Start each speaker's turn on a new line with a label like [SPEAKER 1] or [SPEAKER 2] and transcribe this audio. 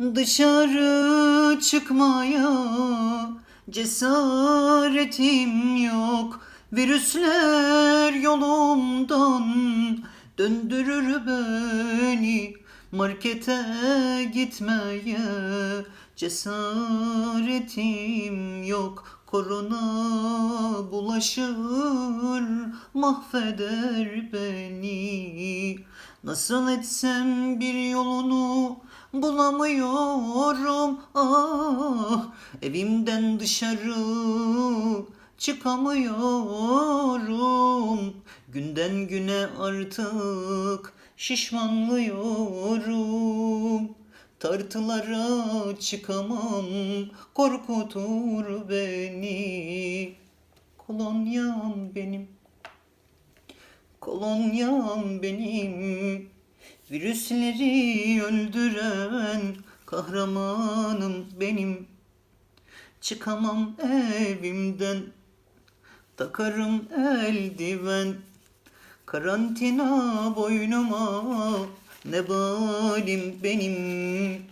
[SPEAKER 1] Dışarı çıkmaya cesaretim yok. Virüsler yolumdan döndürür beni. Markete gitmeye cesaretim yok. Korona bulaşır mahveder beni. Nasıl etsem bir yolunu bulamıyorum ah Evimden dışarı çıkamıyorum. Günden güne artık şişmanlıyorum. Tartılara çıkamam korkutur beni. Kolonyam benim Kolonyam benim Virüsleri öldüren kahramanım benim. Çıkamam evimden Takarım eldiven. Karantina boynuma Ne balim benim